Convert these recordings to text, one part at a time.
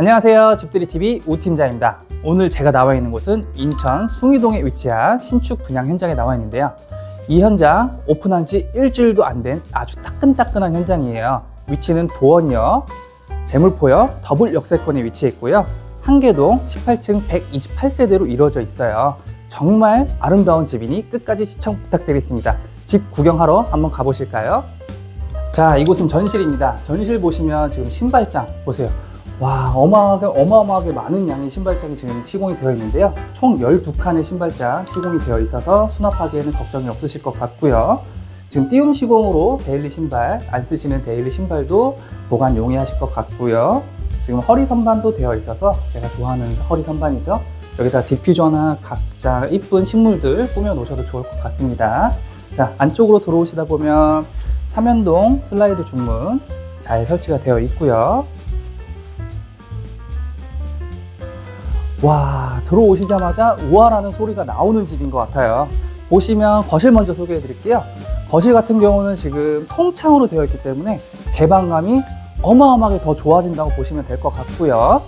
안녕하세요. 집들이TV 우팀장입니다. 오늘 제가 나와 있는 곳은 인천 숭이동에 위치한 신축 분양 현장에 나와 있는데요. 이 현장 오픈한 지 일주일도 안 된 아주 따끈따끈한 현장이에요. 위치는 도원역, 재물포역, 더블 역세권에 위치해 있고요. 한계동 18층 128세대로 이루어져 있어요. 정말 아름다운 집이니 끝까지 시청 부탁드리겠습니다. 집 구경하러 한번 가보실까요? 자, 이곳은 전실입니다. 전실 보시면 지금 신발장 보세요. 와, 어마어마하게, 어마어마하게 많은 양의 신발장이 지금 시공이 되어 있는데요. 총 12칸의 신발장 시공이 되어 있어서 수납하기에는 걱정이 없으실 것 같고요. 지금 띄움 시공으로 데일리 신발, 안 쓰시는 데일리 신발도 보관 용이하실 것 같고요. 지금 허리 선반도 되어 있어서 제가 좋아하는 허리 선반이죠. 여기다 디퓨저나 각자 이쁜 식물들 꾸며 놓으셔도 좋을 것 같습니다. 자, 안쪽으로 들어오시다 보면 삼연동 슬라이드 중문 잘 설치가 되어 있고요. 와, 들어오시자마자 우아라는 소리가 나오는 집인 것 같아요. 보시면 거실 먼저 소개해 드릴게요. 거실 같은 경우는 지금 통창으로 되어 있기 때문에 개방감이 어마어마하게 더 좋아진다고 보시면 될 것 같고요.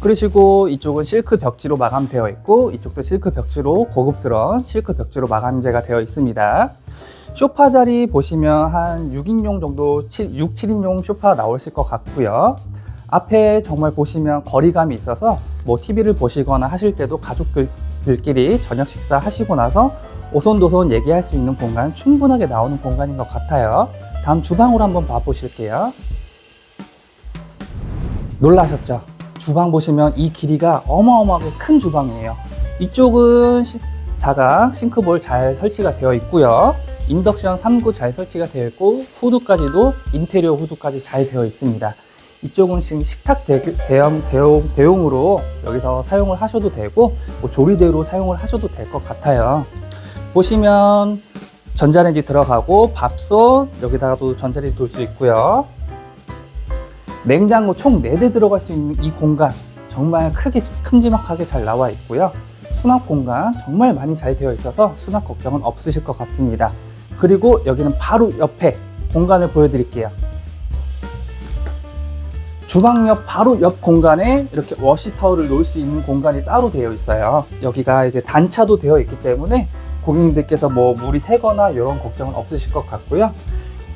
그러시고 이쪽은 실크 벽지로 마감되어 있고 이쪽도 실크 벽지로 고급스러운 실크 벽지로 마감재가 되어 있습니다. 소파 자리 보시면 한 6인용 정도, 7, 6, 7인용 소파 나오실 것 같고요. 앞에 정말 보시면 거리감이 있어서 뭐 TV를 보시거나 하실 때도 가족들끼리 저녁 식사 하시고 나서 오손도손 얘기할 수 있는 공간 충분하게 나오는 공간인 것 같아요. 다음 주방으로 한번 봐보실게요. 놀라셨죠? 주방 보시면 이 길이가 어마어마하게 큰 주방이에요. 이쪽은 시- 사각 싱크볼 잘 설치가 되어 있고요. 인덕션 3구 잘 설치가 되어 있고 후드까지도 인테리어 후드까지 잘 되어 있습니다. 이쪽은 지금 식탁 대, 대형, 대용, 대용으로 여기서 사용을 하셔도 되고 뭐 조리대로 사용을 하셔도 될 것 같아요. 보시면 전자레인지 들어가고 밥솥 여기다가도 전자레인지 둘 수 있고요. 냉장고 총 4대 들어갈 수 있는 이 공간 정말 크게 큼지막하게 잘 나와 있고요. 수납 공간 정말 많이 잘 되어 있어서 수납 걱정은 없으실 것 같습니다. 그리고 여기는 바로 옆에 공간을 보여드릴게요. 주방 옆 바로 옆 공간에 이렇게 워시타올을 놓을 수 있는 공간이 따로 되어 있어요. 여기가 이제 단차도 되어 있기 때문에 고객님들께서 뭐 물이 새거나 이런 걱정은 없으실 것 같고요.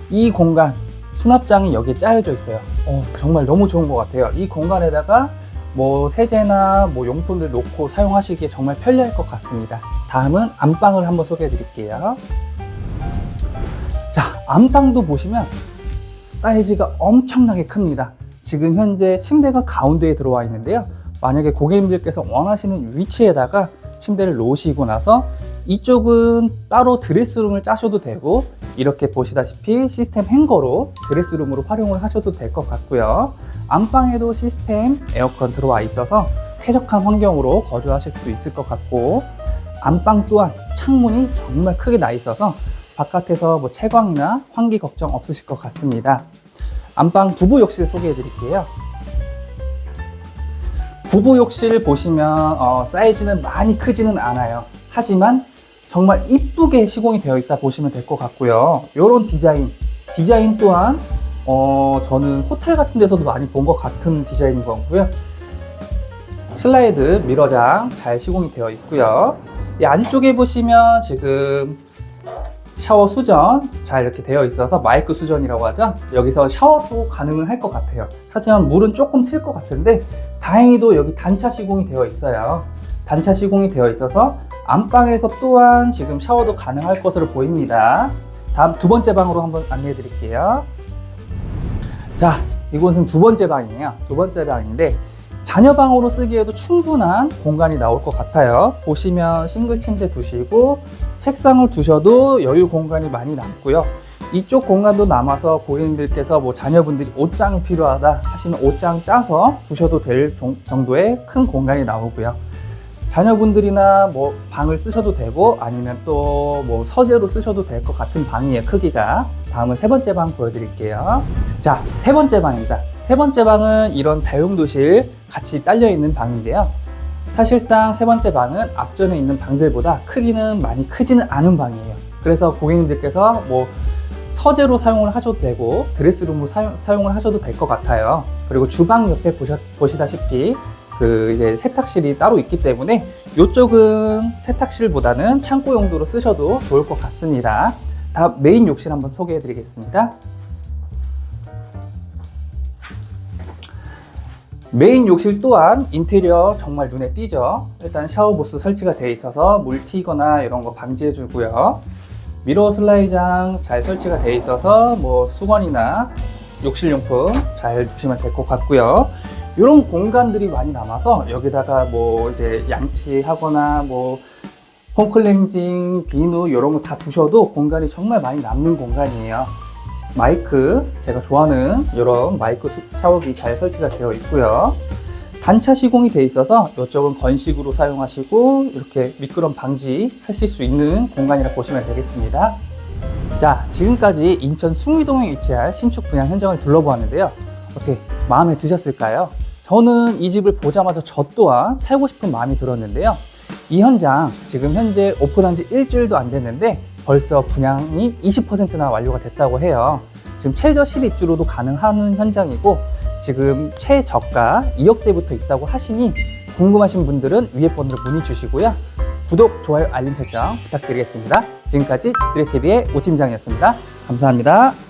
이 공간 수납장이 여기에 짜여져 있어요. 어, 정말 너무 좋은 것 같아요. 이 공간에다가 뭐 세제나 뭐 용품들 놓고 사용하시기에 정말 편리할 것 같습니다. 다음은 안방을 한번 소개해 드릴게요. 자, 안방도 보시면 사이즈가 엄청나게 큽니다. 지금 현재 침대가 가운데에 들어와 있는데요. 만약에 고객님들께서 원하시는 위치에다가 침대를 놓으시고 나서 이쪽은 따로 드레스룸을 짜셔도 되고 이렇게 보시다시피 시스템 행거로 드레스룸으로 활용을 하셔도 될 것 같고요. 안방에도 시스템 에어컨 들어와 있어서 쾌적한 환경으로 거주하실 수 있을 것 같고 안방 또한 창문이 정말 크게 나 있어서 바깥에서 뭐 채광이나 환기 걱정 없으실 것 같습니다. 안방 부부 욕실 소개해 드릴게요. 부부 욕실 보시면 어, 사이즈는 많이 크지는 않아요. 하지만 정말 이쁘게 시공이 되어 있다 보시면 될 것 같고요. 이런 디자인, 디자인 또한 어, 저는 호텔 같은 데서도 많이 본 것 같은 디자인인 것 같고요. 슬라이드 미러장 잘 시공이 되어 있고요. 이 안쪽에 보시면 지금 샤워 수전 잘 이렇게 되어 있어서 마이크 수전이라고 하죠. 여기서 샤워도 가능을 할것 같아요. 하지만 물은 조금 튈 것 같은데 다행히도 여기 단차 시공이 되어 있어요. 단차 시공이 되어 있어서 안방에서 또한 지금 샤워도 가능할 것으로 보입니다. 다음 두 번째 방으로 한번 안내해 드릴게요. 자, 이곳은 두 번째 방이에요. 두 번째 방인데 자녀 방으로 쓰기에도 충분한 공간이 나올 것 같아요. 보시면 싱글 침대 두시고 책상을 두셔도 여유 공간이 많이 남고요. 이쪽 공간도 남아서 고객님들께서 뭐 자녀분들이 옷장이 필요하다 하시면 옷장 짜서 두셔도 될 종- 정도의 큰 공간이 나오고요. 자녀분들이나 뭐 방을 쓰셔도 되고 아니면 또 뭐 서재로 쓰셔도 될 것 같은 방이에요 크기가 다음은 세 번째 방 보여드릴게요 자 세 번째 방입니다 세 번째 방은 이런 다용도실 같이 딸려 있는 방인데요 사실상 세 번째 방은 앞전에 있는 방들보다 크기는 많이 크지는 않은 방이에요 그래서 고객님들께서 뭐 서재로 사용을 하셔도 되고 드레스룸으로 사용, 사용을 하셔도 될 것 같아요 그리고 주방 옆에 보셔, 보시다시피 그 이제 세탁실이 따로 있기 때문에 이쪽은 세탁실보다는 창고 용도로 쓰셔도 좋을 것 같습니다. 다음 메인 욕실 한번 소개해 드리겠습니다. 메인 욕실 또한 인테리어 정말 눈에 띄죠. 일단 샤워 부스 설치가 되어 있어서 물 튀거나 이런 거 방지해 주고요. 미러 슬라이장 잘 설치가 되어 있어서 뭐 수건이나 욕실용품 잘 두시면 될 것 같고요. 이런 공간들이 많이 남아서 여기다가 뭐 이제 양치하거나 뭐 폼클렌징, 비누 이런 거 다 두셔도 공간이 정말 많이 남는 공간이에요. 마이크 제가 좋아하는 이런 마이크 수- 샤워기 잘 설치가 되어 있고요. 단차 시공이 되어 있어서 이쪽은 건식으로 사용하시고 이렇게 미끄럼 방지 하실 수 있는 공간이라 보시면 되겠습니다. 자, 지금까지 인천 숭이동에 위치한 신축 분양 현장을 둘러보았는데요. 어떻게 마음에 드셨을까요? 저는 이 집을 보자마자 저 또한 살고 싶은 마음이 들었는데요. 이 현장 지금 현재 오픈한 지 일주일도 안 됐는데 벌써 분양이 20%나 완료가 됐다고 해요. 지금 최저 실입주로도 가능한 현장이고 지금 최저가 2억대부터 있다고 하시니 궁금하신 분들은 위에 번호로 문의 주시고요. 구독, 좋아요, 알림 설정 부탁드리겠습니다. 지금까지 집들이 TV의 오 팀장이었습니다. 감사합니다.